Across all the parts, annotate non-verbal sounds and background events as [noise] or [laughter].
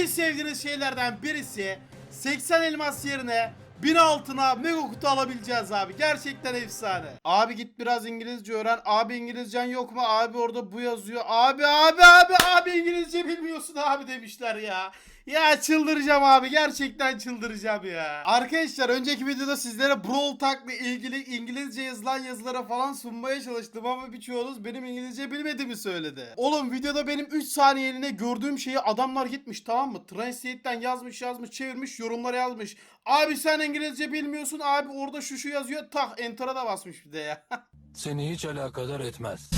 En sevdiğiniz şeylerden birisi 80 elmas yerine 1000 altına mega kutu alabileceğiz abi. Gerçekten efsane. Abi git biraz İngilizce öğren. Abi İngilizcen yok mu? Abi orada bu yazıyor. Abi abi abi abi İngilizce bilmiyorsun abi demişler ya. Ya çıldıracağım abi. Gerçekten çıldıracağım ya. Arkadaşlar önceki videoda sizlere Brawl Talk'la ilgili İngilizce yazılan yazılara falan sunmaya çalıştım ama birçoğunuz benim İngilizce bilmediğimi söyledi. Oğlum videoda benim 3 saniyeliğine gördüğüm şeyi adamlar gitmiş tamam mı? Translate'den yazmış yazmış çevirmiş yorumlara yazmış. Abi sen İngilizce bilmiyorsun abi orada şu şu yazıyor tak enter'a da basmış bir de ya. [laughs] Seni hiç alakadar etmez.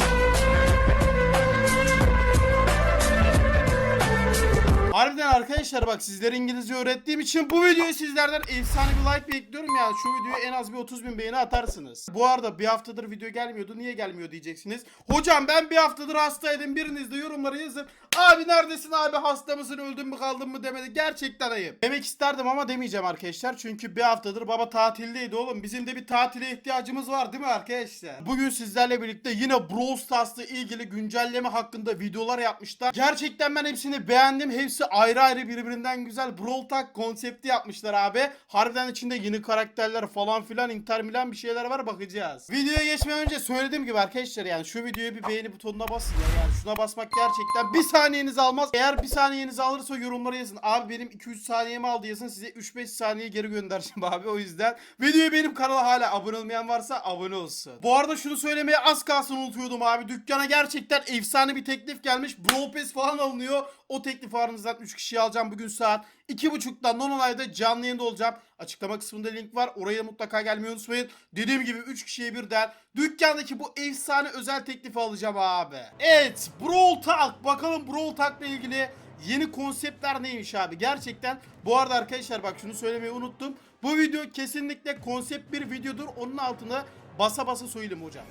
Harbiden arkadaşlar bak sizlere İngilizce öğrettiğim için bu videoyu sizlerden efsane bir like bekliyorum yani şu videoya en az bir 30 bin beğeni atarsınız. Bu arada bir haftadır video gelmiyordu niye gelmiyor diyeceksiniz. Hocam ben bir haftadır hastaydım biriniz de yorumlara yazın. Abi neredesin abi hasta mısın öldün mü kaldın mı demedi gerçekten ayıp. Demek isterdim ama demeyeceğim arkadaşlar çünkü bir haftadır baba tatildeydi oğlum. Bizim de bir tatile ihtiyacımız var değil mi arkadaşlar? Bugün sizlerle birlikte yine Brawl Stars'la ilgili güncelleme hakkında videolar yapmışlar. Gerçekten ben hepsini beğendim. Hepsi ayrı ayrı birbirinden güzel Brawl Talk konsepti yapmışlar abi. Harbiden içinde yeni karakterler falan filan Inter Milan bir şeyler var bakacağız. Videoya geçmeden önce söylediğim gibi arkadaşlar yani şu videoya bir beğeni butonuna basın ya. Yani şuna basmak gerçekten bir saniyenizi almaz. Eğer bir saniyenizi alırsa yorumlara yazın. Abi benim 2-3 saniyemi aldı yazın size 3-5 saniye geri göndereceğim [laughs] abi o yüzden. Videoya benim kanala hala abone olmayan varsa abone olsun. Bu arada şunu söylemeye az kalsın unutuyordum abi. Dükkana gerçekten efsane bir teklif gelmiş. Brawl Pass falan alınıyor. O teklif aranızdan 3 kişiyi alacağım bugün saat 2.30'da Nonolive'da canlı yayında olacağım. Açıklama kısmında link var. Oraya mutlaka gelmeyi unutmayın. Dediğim gibi 3 kişiye birden dükkandaki bu efsane özel teklifi alacağım abi. Evet Brawl Talk. Bakalım Brawl Talk'la ilgili yeni konseptler neymiş abi. Gerçekten bu arada arkadaşlar bak şunu söylemeyi unuttum. Bu video kesinlikle konsept bir videodur. Onun altına basa basa söyleyeyim hocam.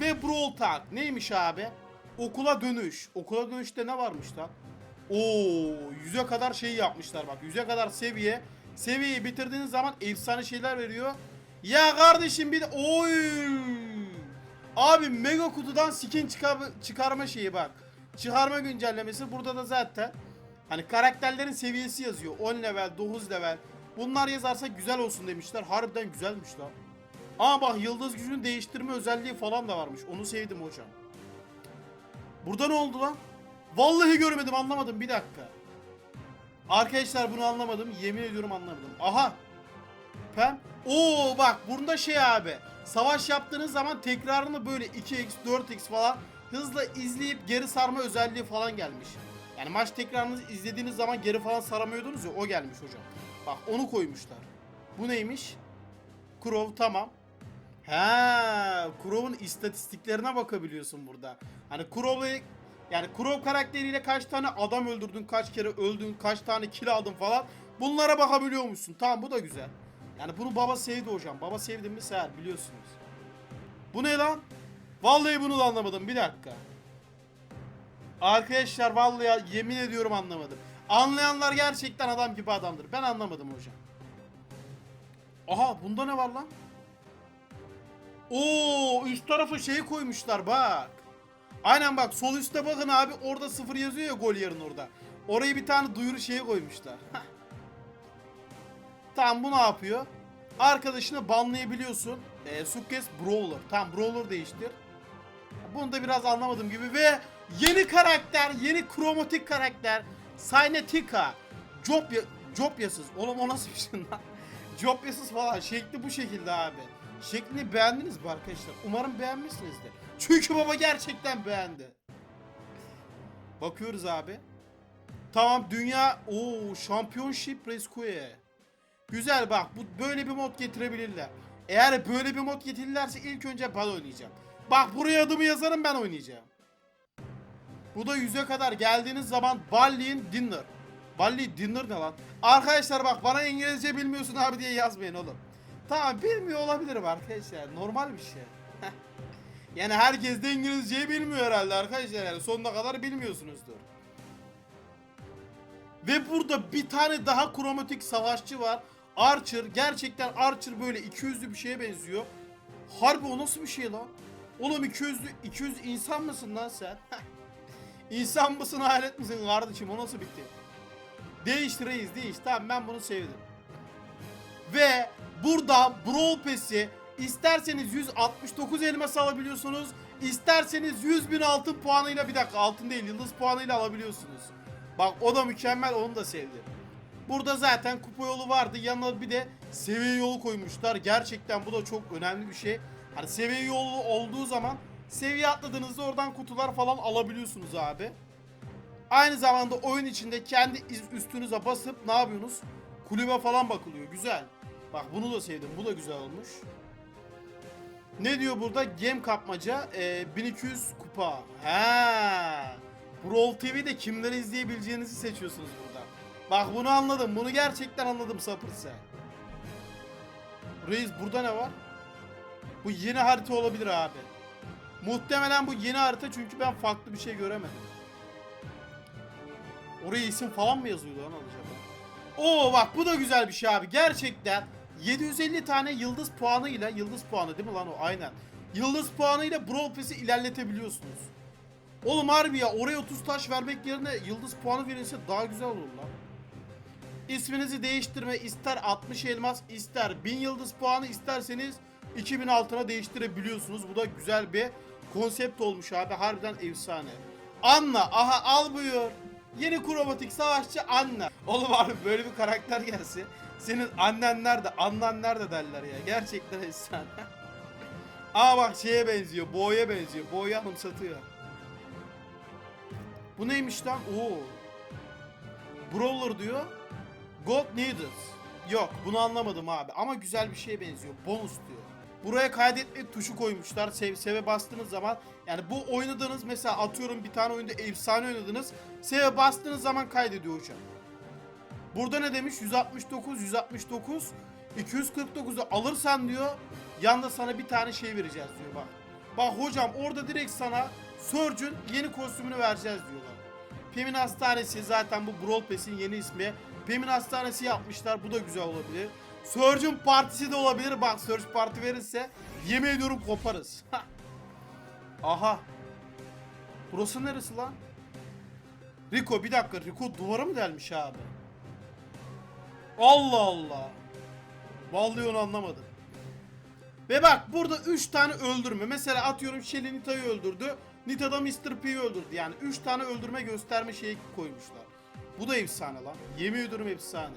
Ve Brawl Talk neymiş abi? Okula dönüş. Okula dönüşte ne varmış lan? Oo, yüze kadar şey yapmışlar bak. Yüze kadar seviye. Seviyeyi bitirdiğiniz zaman efsane şeyler veriyor. Ya kardeşim bir de oy. Abi mega kutudan skin çıkar çıkarma şeyi bak. Çıkarma güncellemesi burada da zaten. Hani karakterlerin seviyesi yazıyor. 10 level, 9 level. Bunlar yazarsa güzel olsun demişler. Harbiden güzelmiş lan. Ama bak yıldız gücünü değiştirme özelliği falan da varmış. Onu sevdim hocam. Burada ne oldu lan? Vallahi görmedim anlamadım bir dakika. Arkadaşlar bunu anlamadım. Yemin ediyorum anlamadım. Aha. Pem. Oo bak bunda şey abi. Savaş yaptığınız zaman tekrarını böyle 2x 4x falan hızla izleyip geri sarma özelliği falan gelmiş. Yani maç tekrarını izlediğiniz zaman geri falan saramıyordunuz ya o gelmiş hocam. Bak onu koymuşlar. Bu neymiş? Crow tamam. Ha, Crow'un istatistiklerine bakabiliyorsun burada. Hani Crow'u yani Crow karakteriyle kaç tane adam öldürdün, kaç kere öldün, kaç tane kill aldın falan. Bunlara bakabiliyormuşsun. Tamam bu da güzel. Yani bunu baba sevdi hocam. Baba sevdim mi sever biliyorsunuz. Bu ne lan? Vallahi bunu da anlamadım. Bir dakika. Arkadaşlar vallahi yemin ediyorum anlamadım. Anlayanlar gerçekten adam gibi adamdır. Ben anlamadım hocam. Aha bunda ne var lan? Oo üst tarafı şey koymuşlar bak. Aynen bak sol üstte bakın abi orada sıfır yazıyor ya gol yarın orada. Oraya bir tane duyuru şeyi koymuşlar. Tamam bu ne yapıyor? Arkadaşını banlayabiliyorsun. E, Sukes Brawler. Tamam Brawler değiştir. Bunu da biraz anlamadım gibi ve yeni karakter, yeni kromatik karakter. Saynetika. Job Jopyasız. Oğlum o nasıl bir şey lan? Jopyasız falan. Şekli bu şekilde abi. Şeklini beğendiniz mi arkadaşlar? Umarım beğenmişsinizdir. Çünkü baba gerçekten beğendi. Bakıyoruz abi. Tamam dünya o Championship Rescue. Güzel bak bu böyle bir mod getirebilirler. Eğer böyle bir mod getirirlerse ilk önce ben oynayacağım. Bak buraya adımı yazarım ben oynayacağım. Bu da yüze kadar geldiğiniz zaman Balli'in Dinner. Balli Dinner ne lan? Arkadaşlar bak bana İngilizce bilmiyorsun abi diye yazmayın oğlum. Tamam bilmiyor olabilirim arkadaşlar. Normal bir şey. Yani herkes de İngilizceyi bilmiyor herhalde arkadaşlar. Yani sonuna kadar bilmiyorsunuzdur. Ve burada bir tane daha kromatik savaşçı var. Archer. Gerçekten Archer böyle 200'lü bir şeye benziyor. Harbi o nasıl bir şey lan? Oğlum 200'lü 200 insan mısın lan sen? İnsan mısın hayalet misin kardeşim o nasıl bitti? Değiş reis değiş. Tamam ben bunu sevdim. Ve burada Brawl Pass'i isterseniz 169 elmas alabiliyorsunuz. isterseniz 100 bin altın puanıyla bir dakika altın değil yıldız puanıyla alabiliyorsunuz. Bak o da mükemmel onu da sevdim. Burada zaten kupa yolu vardı. Yanına bir de seviye yolu koymuşlar. Gerçekten bu da çok önemli bir şey. Hani seviye yolu olduğu zaman seviye atladığınızda oradan kutular falan alabiliyorsunuz abi. Aynı zamanda oyun içinde kendi üstünüze basıp ne yapıyorsunuz? Kulübe falan bakılıyor. Güzel. Bak bunu da sevdim. Bu da güzel olmuş. Ne diyor burada? Game kapmaca e, 1200 kupa. He. Brawl TV'de kimleri izleyebileceğinizi seçiyorsunuz burada. Bak bunu anladım. Bunu gerçekten anladım Sapırsa. Reis burada ne var? Bu yeni harita olabilir abi. Muhtemelen bu yeni harita çünkü ben farklı bir şey göremedim. Oraya isim falan mı yazıyordu lan acaba? Oo bak bu da güzel bir şey abi. Gerçekten 750 tane yıldız puanıyla yıldız puanı değil mi lan o? Aynen. Yıldız puanıyla Brawl Pass'i ilerletebiliyorsunuz. Oğlum harbi ya oraya 30 taş vermek yerine yıldız puanı verilse daha güzel olur lan. İsminizi değiştirme ister 60 elmas ister 1000 yıldız puanı isterseniz 2000 altına değiştirebiliyorsunuz. Bu da güzel bir konsept olmuş abi. Harbiden efsane. Anna aha al buyur. Yeni kromatik savaşçı Anna. Oğlum abi böyle bir karakter gelse senin annen nerede annen nerede derler ya. Gerçekten efsane. [laughs] Aa bak şeye benziyor. Boğa'ya benziyor. Boğa'yı anımsatıyor. Bu neymiş lan? Oo. Brawler diyor. God Needles. Yok bunu anlamadım abi ama güzel bir şeye benziyor. Bonus diyor. Buraya kaydetme tuşu koymuşlar. Sev, seve bastığınız zaman yani bu oynadığınız mesela atıyorum bir tane oyunda efsane oynadınız. Seve bastığınız zaman kaydediyor hocam. Burada ne demiş? 169, 169, 249'u alırsan diyor yanda sana bir tane şey vereceğiz diyor bak. Bak hocam orada direkt sana Surge'ün yeni kostümünü vereceğiz diyorlar. Pem'in Hastanesi zaten bu Brawl Pass'in yeni ismi. Pem'in Hastanesi yapmışlar. Bu da güzel olabilir. Surge'ün partisi de olabilir. Bak Surge parti verirse yemin ediyorum koparız. [laughs] Aha. Burası neresi lan? Rico bir dakika. Rico duvara mı delmiş abi? Allah Allah. Vallahi onu anlamadım. Ve bak burada 3 tane öldürme. Mesela atıyorum Shelly Nita'yı öldürdü. Nita da Mr. P'yi öldürdü. Yani 3 tane öldürme gösterme şeyi koymuşlar. Bu da efsane lan. Yemin ediyorum efsane.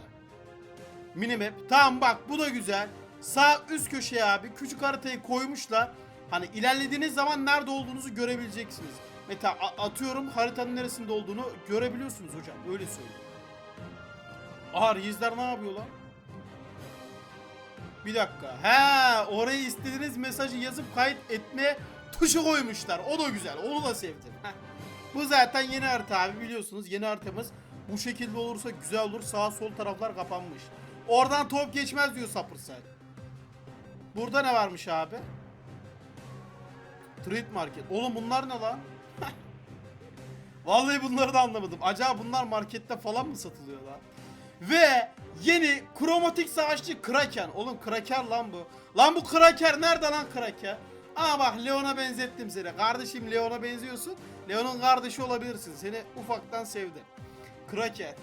Minimap. Tamam bak bu da güzel. Sağ üst köşeye abi küçük haritayı koymuşlar. Hani ilerlediğiniz zaman nerede olduğunuzu görebileceksiniz. Mesela atıyorum haritanın neresinde olduğunu görebiliyorsunuz hocam. Öyle söyleyeyim. Aha Rizler ne yapıyor lan? Bir dakika. He, oraya istediğiniz mesajı yazıp kayıt etme tuşu koymuşlar. O da güzel. Onu da sevdim. Bu zaten yeni harita abi biliyorsunuz. Yeni haritamız bu şekilde olursa güzel olur. Sağ sol taraflar kapanmış. Oradan top geçmez diyor Sapırsay. Burada ne varmış abi? Trade Market. Oğlum bunlar ne lan? [laughs] Vallahi bunları da anlamadım. Acaba bunlar markette falan mı satılıyor lan? Ve yeni kromatik savaşçı Kraken. Oğlum Kraken lan bu. Lan bu Kraken nerede lan Kraken? Aa bak Leon'a benzettim seni. Kardeşim Leon'a benziyorsun. Leon'un kardeşi olabilirsin. Seni ufaktan sevdim. Kraken.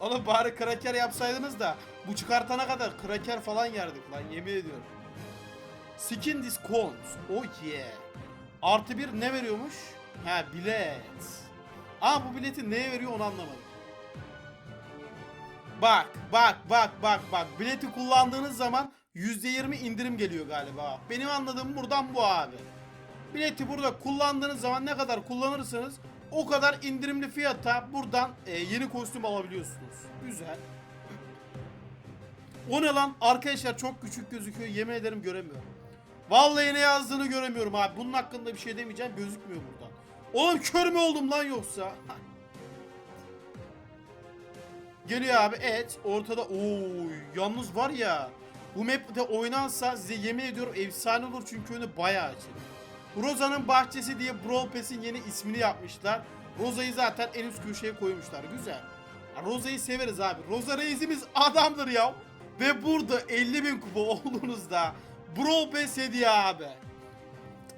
Oğlum bari kraker yapsaydınız da bu çıkartana kadar kraker falan yerdik lan yemin ediyorum. Skin discount. Oh yeah. Artı bir ne veriyormuş? Ha bilet. Ama bu bileti neye veriyor onu anlamadım. Bak bak bak bak bak bileti kullandığınız zaman %20 indirim geliyor galiba. Benim anladığım buradan bu abi. Bileti burada kullandığınız zaman ne kadar kullanırsanız o kadar indirimli fiyata buradan e, yeni kostüm alabiliyorsunuz. Güzel. O ne lan? Arkadaşlar çok küçük gözüküyor. Yemin ederim göremiyorum. Vallahi ne yazdığını göremiyorum abi. Bunun hakkında bir şey demeyeceğim. Gözükmüyor buradan. Oğlum kör mü oldum lan yoksa? [laughs] Geliyor abi evet ortada ooo yalnız var ya bu map'te oynansa size yemin ediyorum efsane olur çünkü önü bayağı açık. Roza'nın bahçesi diye Brawl Pass'in yeni ismini yapmışlar. Roza'yı zaten en üst köşeye koymuşlar. Güzel. Roza'yı severiz abi. Roza reisimiz [laughs] adamdır ya. Ve burada 50 bin kupa olduğunuzda Brawl Pass hediye abi.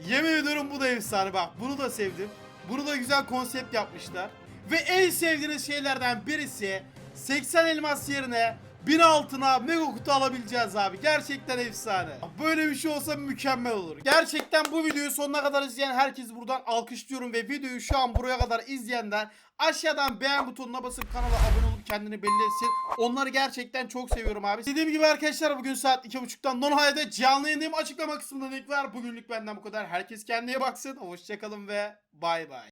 Yemin ediyorum bu da efsane bak. Bunu da sevdim. Bunu da güzel konsept yapmışlar. Ve en sevdiğiniz şeylerden birisi 80 elmas yerine 1000 altına mega kutu alabileceğiz abi. Gerçekten efsane. Böyle bir şey olsa mükemmel olur. Gerçekten bu videoyu sonuna kadar izleyen herkesi buradan alkışlıyorum ve videoyu şu an buraya kadar izleyenler aşağıdan beğen butonuna basıp kanala abone olup kendini belli etsin. Onları gerçekten çok seviyorum abi. Dediğim gibi arkadaşlar bugün saat 2.30'dan Nonhay'da canlı yayındayım. Açıklama kısmında link var. Bugünlük benden bu kadar. Herkes kendine baksın. Hoşçakalın ve bay bay.